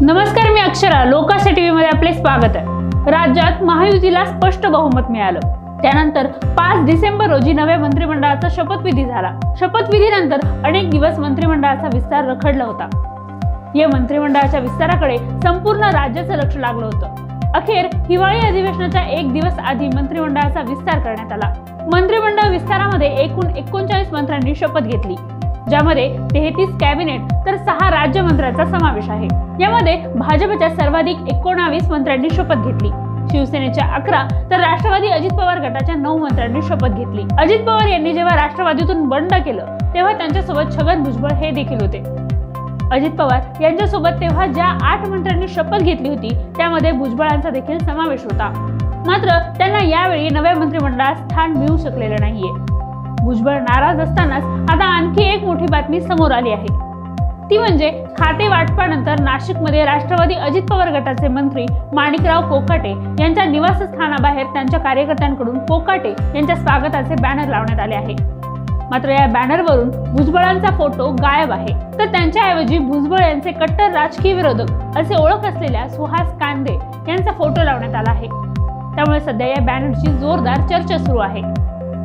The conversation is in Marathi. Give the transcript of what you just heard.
नमस्कार मी अक्षरा. लोकाशा टीव्ही मध्ये आपले स्वागत आहे. राज्यात महायुतीला स्पष्ट बहुमत मिळालं. त्यानंतर पाच डिसेंबर रोजी नव्या मंत्रिमंडळाचा शपथविधी झाला. शपथविधीनंतर अनेक दिवस मंत्रिमंडळाचा विस्तार रखडला होता. या मंत्रिमंडळाच्या विस्ताराकडे संपूर्ण राज्याचं लक्ष लागलं होतं. अखेर हिवाळी अधिवेशनाच्या एक दिवस आधी मंत्रिमंडळाचा विस्तार करण्यात आला. मंत्रिमंडळ विस्तारामध्ये एकूण एकोणचाळीस मंत्र्यांनी शपथ घेतली. ज्यामध्ये तेहतीस कॅबिनेट तर सहा राज्यमंत्र्यांचा समावेश आहे. यामध्ये भाजपच्या सर्वाधिक एकोणावीस मंत्र्यांनी शपथ घेतली. शिवसेनेच्या अकरा तर राष्ट्रवादी अजित पवार गटाच्या नऊ मंत्र्यांनी शपथ घेतली. अजित पवार यांनी जेव्हा राष्ट्रवादीतून बंड केलं तेव्हा त्यांच्यासोबत छगन भुजबळ हे देखील होते. अजित पवार यांच्यासोबत तेव्हा ज्या आठ मंत्र्यांनी शपथ घेतली होती त्यामध्ये भुजबळांचा देखील समावेश होता. मात्र त्यांना यावेळी नव्या मंत्रिमंडळात स्थान मिळू शकलेलं नाहीये. भुजबळ नाराज असतानाच आता आणखी एक मोठी बातमी समोर आली आहे. ती म्हणजे खाते वाटपानंतर नाशिकमध्ये राष्ट्रवादी अजित पवार गटाचे मंत्री माणिकराव कोकाटे यांच्या निवासस्थानाबाहेर त्यांच्या कार्यकर्त्यांकडून कोकाटे यांच्या स्वागताचे बॅनर लावण्यात आले आहे. मात्र या बॅनरवरून भुजबळांचा फोटो गायब आहे. तर त्यांच्याऐवजी भुजबळ यांचे कट्टर राजकीय विरोधक असे ओळख असलेल्या सुहास कांदे यांचा फोटो लावण्यात आला आहे. त्यामुळे सध्या या बॅनरची जोरदार चर्चा सुरू आहे.